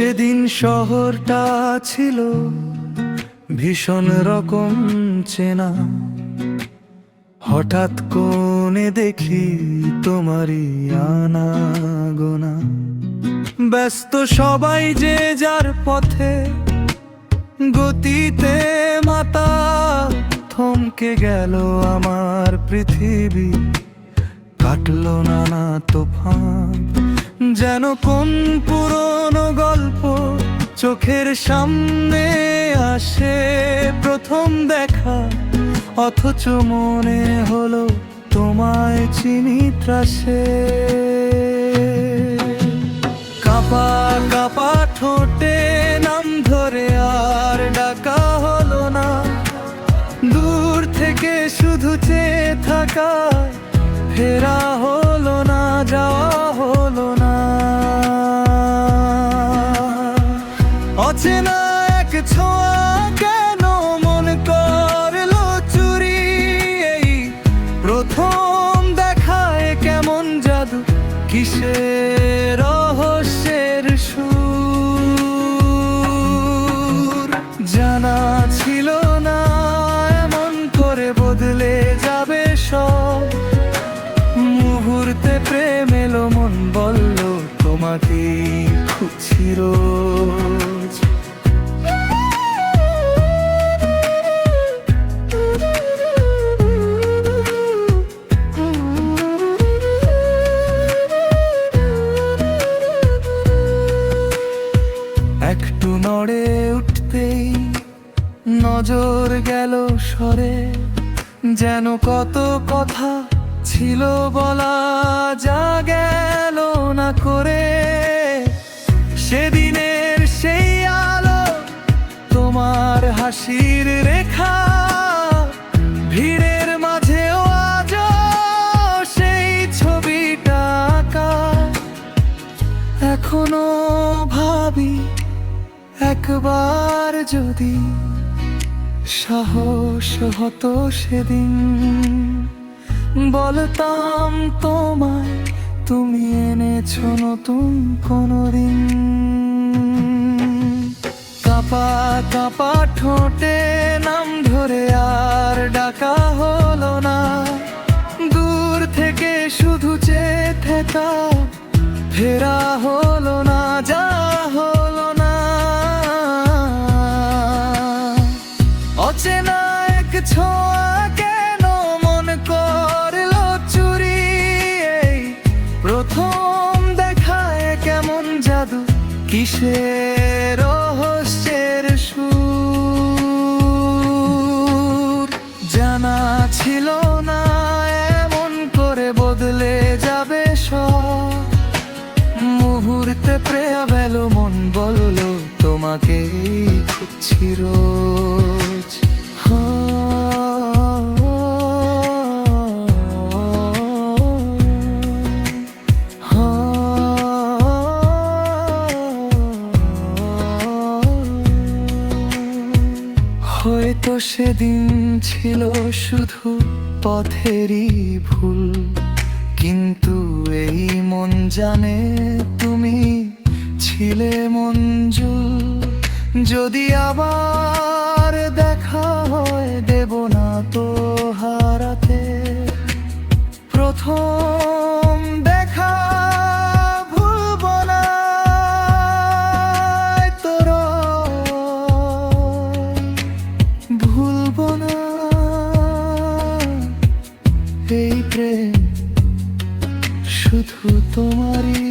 সেদিন শহরটা ছিল ভীষণ রকম চেনা। হঠাৎ কোণে দেখি তোমারই আনাগোনা। ব্যস্ত সবাই যে যার পথে গতিতে মাতা থমকে গেল আমার পৃথিবী। কাটলো নানা তোফান, যেন কোন পুরনো গল্প চোখের সামনে আসে প্রথম দেখা, অথচ মনে হলো তোমায় চিনি ত্রাসে। কাপা কাপা ঠোঁটে নাম ধরে আর ডাকা হলো না। দূর থেকে শুধু চেয়ে থাকা, ফেরা অচেনা এক কেন মন করল চুরি? এই প্রথম দেখায় কেমন জাদু? কিসের রহস্যের সুর? জানা ছিল না, এমন করে বদলে যাবে সব। মুহূর্তে প্রেম এলো, মন বলল তোমাকে খুঁজছি রোজ। একটু নড়ে উঠতেই নজর গেল সরে যেন কত কথা ছিল বলা যা গেল না করে। সেদিনের সেই আলো, তোমার হাসির রেখা, ভিড়ের মাঝেও আজ সেই ছবিটা আঁকা। এখনও একবার যদি সাহস হতো সেদিন, বলতাম তোমায়, তুমি এনেছো নতুন কোনো দিন কাপা কাপা ঠোঁটে নাম ধরে আর ডাকা কিসের রহস্যের সুর। জানা ছিল না এমন করে বদলে যাবে সব। মুহূর্তে প্রেয়া গেল মন বলল তোমাকে খুঁজছি সেদিন ছিল শুধু পথেরই ভুল। কিন্তু এই মন জানে তুমি ছিলে মঞ্জুল। যদি আবার দেখা হয়, দেব না তো হারাতে শুধু তোমারই